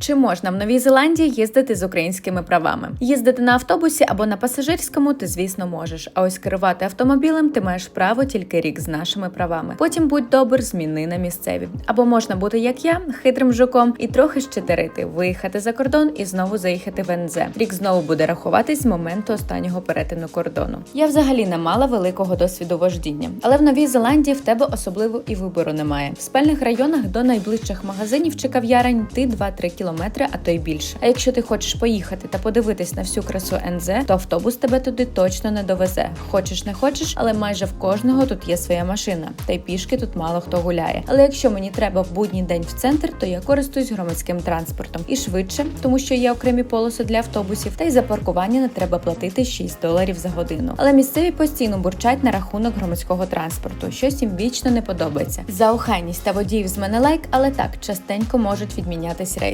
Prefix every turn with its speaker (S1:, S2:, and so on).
S1: Чи можна в Новій Зеландії їздити з українськими правами? Їздити на автобусі або на пасажирському ти, звісно, можеш. А ось керувати автомобілем ти маєш право тільки рік з нашими правами. Потім будь добр, зміни на місцеві. Або можна бути як я, хитрим жуком, і трохи щетерити, виїхати за кордон і знову заїхати в НЗ. Рік знову буде рахуватись з моменту останнього перетину кордону. Я взагалі не мала великого досвіду вождіння, але в Новій Зеландії в тебе особливо і вибору немає. В спальних районах до найближчих магазинів чи кав'ярень ти 2-3 кілометри, а то й більше. А якщо ти хочеш поїхати та подивитись на всю красу НЗ, то автобус тебе туди точно не довезе. Хочеш не хочеш, але майже в кожного тут є своя машина, та й пішки тут мало хто гуляє. Але якщо мені треба в будній день в центр, то я користуюсь громадським транспортом і швидше, тому що є окремі полоси для автобусів, та й за паркування не треба платити 6 доларів за годину. Але місцеві постійно бурчать на рахунок громадського транспорту. Щось їм вічно не подобається. За охайність та водіїв з мене лайк, але так частенько можуть відмінятись рейси.